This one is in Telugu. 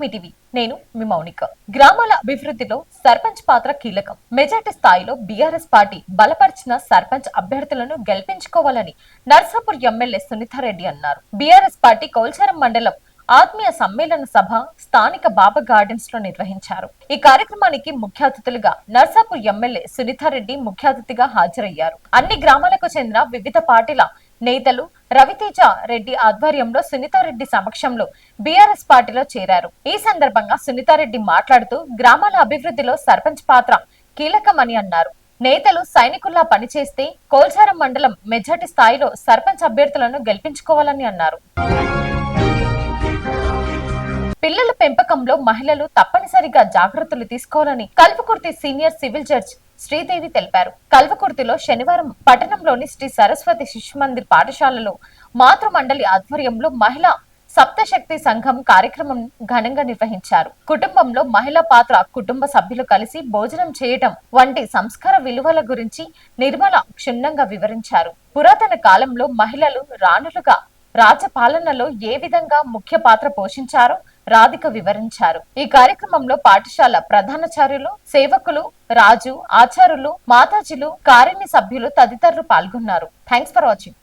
మీ టీవీ నేను మీ మౌనిక. గ్రామాల అభివృద్ధిలో సర్పంచ్ పాత్ర కీలకం. మెజార్టీ స్థాయిలో బీఆర్ఎస్ పార్టీ బలపరిచిన సర్పంచ్ అభ్యర్థులను గెలిపించుకోవాలని నర్సాపూర్ ఎమ్మెల్యే సునీతారెడ్డి అన్నారు. బీఆర్ఎస్ పార్టీ కౌల్చారం మండలం ఆత్మీయ సమ్మేళన సభ స్థానిక బాబా గార్డెన్స్లో నిర్వహించారు. ఈ కార్యక్రమానికి ముఖ్య అతిథులుగా నర్సాపూర్ ఎమ్మెల్యే సునీతారెడ్డి ముఖ్య అతిథిగా హాజరయ్యారు. అన్ని గ్రామాలకు చెందిన వివిధ పార్టీల నేతలు రవితేజ రెడ్డి ఆధ్వర్యంలో సునీతారెడ్డి సమక్షంలో బీఆర్ఎస్ పార్టీలో చేరారు. ఈ సందర్భంగా సునీతారెడ్డి మాట్లాడుతూ గ్రామాల అభివృద్ధిలో సర్పంచ్ పాత్ర కీలకమని అన్నారు. నేతలు సైనికుల్లా పనిచేస్తే కోల్చారం మండలం మెజార్టీ స్థాయిలో సర్పంచ్ అభ్యర్థులను గెలిపించుకోవాలని అన్నారు. పిల్లల పెంపకంలో మహిళలు తప్పనిసరిగా జాగ్రత్తలు తీసుకోవాలని Kalwakurthy senior civil judge Sridevi తెలిపారు. కల్వకుర్తిలో శనివారం పట్టణంలోని శ్రీ సరస్వతి శిశు మందిర్ పాఠశాలలో మాతృ మండలి ఆధ్వర్యంలో మహిళా సప్తశక్తి సంఘం కార్యక్రమం ఘనంగా నిర్వహించారు. కుటుంబంలో మహిళా పాత్ర కుటుంబ సభ్యులు కలిసి భోజనం చేయటం వంటి సంస్కార విలువల గురించి నిర్మల క్షుణ్ణంగా వివరించారు. పురాతన కాలంలో మహిళలు రాణులుగా రాజపాలనలో ఏ విధంగా ముఖ్య పాత్ర పోషించారో రాధిక వివరించారు. ఈ కార్యక్రమంలో పాఠశాల ప్రధానాచార్యులు సేవకులు రాజు ఆచారులు మాతాజీలు కారిణి సభ్యులు తదితరులు పాల్గొన్నారు. Thanks for watching.